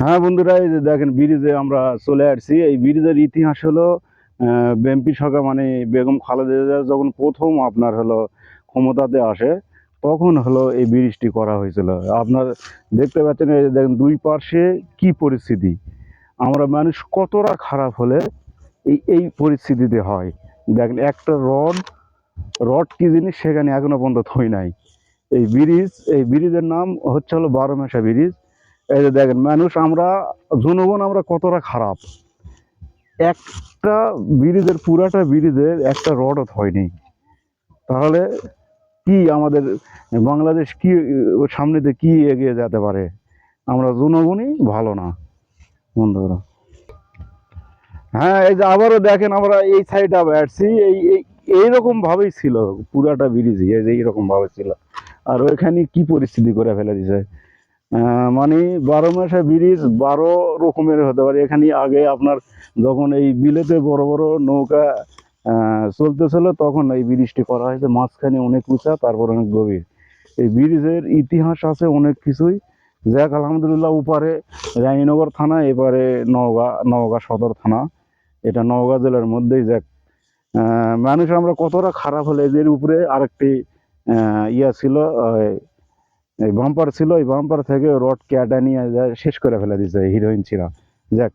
হ্যাঁ বন্ধুরা, এই যে দেখেন ব্রিজে আমরা চলে আসছি। এই ব্রিজের ইতিহাস হলো বিএনপি সরকার মানে বেগম খালেদা যখন প্রথম আপনার হলো ক্ষমতাতে আসে, তখন হলো এই ব্রিজটি করা হয়েছিল। আপনার দেখতে পাচ্ছেন, এই দেখেন দুই পার্শ্বে কি পরিস্থিতি। আমরা মানুষ কতটা খারাপ হলে এই এই পরিস্থিতিতে হয়। দেখেন, একটা রড রড কি জিনিস সেখানে এখনও পর্যন্ত থই নাই। এই ব্রিজ, এই ব্রিজের নাম হচ্ছে হলো বারো বারোমেশা ব্রিজ। এই যে দেখেন, মানুষ আমরা, জনগণ আমরা কতটা খারাপ? একটা ব্রিজের, পুরাটা ব্রিজের একটা রডও হয়নি। তাহলে কি আমাদের বাংলাদেশ কি, সামনেতে কি এগিয়ে যেতে পারে? আমরা জনগণই ভালো না, বন্ধুরা। হ্যাঁ এই যে আবারও দেখেন আমরা এই সাইডে আবার আসছি, এই এই এইরকম ভাবেই ছিল পুরাটা ব্রিজই, এই যে এইরকম ভাবে ছিল। আর ওইখানে কি পরিস্থিতি করে ফেলে দিছে? মানে বারো মাসে ব্রিজ, বারো রকমের হতে পারে। এখানে আগে আপনার যখন এই বিলেতে বড় বড় নৌকা চলতেছিল, তখন এই ব্রিজটি করা হয়েছে। মাঝখানে অনেক উঁচা, তারপর অনেক গভীর। এই ব্রিজের ইতিহাস আছে অনেক কিছুই। যাক, আলহামদুলিল্লাহ উপারে রানীনগর থানা এবারে নওগাঁ নওগাঁ সদর থানা। এটা নওগাঁ জেলার মধ্যেই, যাক। মানুষ আমরা কতটা খারাপ হলে এদের উপরে আরেকটি ইয়া ছিল এই বাম্পার ছিল, এই বাম্পার থেকে রড কেটে নিয়ে শেষ করে ফেলে দিয়েছে হিরোইন ছিল। যাক